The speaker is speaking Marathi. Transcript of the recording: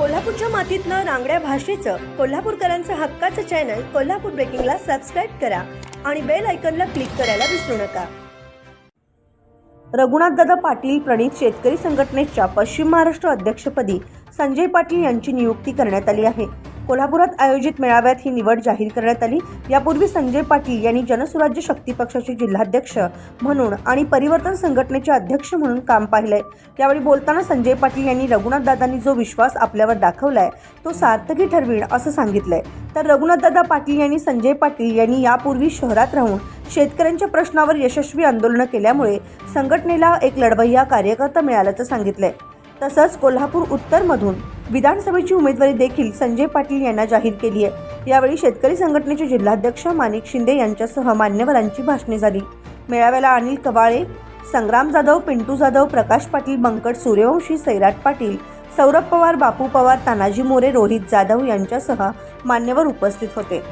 कोल्हापूरच्या मातीतनं रांगड्या भाषेचं कोल्हापूरकरांचं हक्काचं चॅनल कोल्हापूर ब्रेकिंगला सबस्क्राईब करा आणि बेल आयकनला क्लिक करायला विसरू नका. रघुनाथदादा पाटील प्रणित शेतकरी संघटनेच्या पश्चिम महाराष्ट्र अध्यक्षपदी संजय पाटील यांची नियुक्ती करण्यात आली आहे. कोल्हापुरात आयोजित मेळाव्यात ही निवड जाहीर करण्यात आली. यापूर्वी संजय पाटील यांनी जनसुराज्य शक्ती पक्षाचे जिल्हाध्यक्ष म्हणून आणि परिवर्तन संघटनेचे अध्यक्ष म्हणून काम पाहिलंय. यावेळी बोलताना संजय पाटील यांनी रघुनाथदादांनी जो विश्वास आपल्यावर दाखवलाय तो सार्थकी ठरवीण असं सांगितलंय. तर रघुनाथदादा पाटील यांनी संजय पाटील यांनी यापूर्वी शहरात राहून शेतकऱ्यांच्या प्रश्नावर यशस्वी आंदोलनं केल्यामुळे संघटनेला एक लढवय्या कार्यकर्ता मिळाल्याचं सांगितलंय. तसंच कोल्हापूर उत्तरमधून विधानसभेची उमेदवारी देखील संजय पाटील यांना जाहीर केली आहे. यावेळी शेतकरी संघटनेचे जिल्हाध्यक्ष माणिक शिंदे यांच्यासह मान्यवरांची भाषणे झाली. मेळाव्याला अनिल कवाळे संग्राम जाधव पिंटू जाधव प्रकाश पाटील बंकट सूर्यवंशी सैराट पाटील सौरभ पवार बापू पवार तानाजी मोरे रोहित जाधव यांच्यासह मान्यवर उपस्थित होते.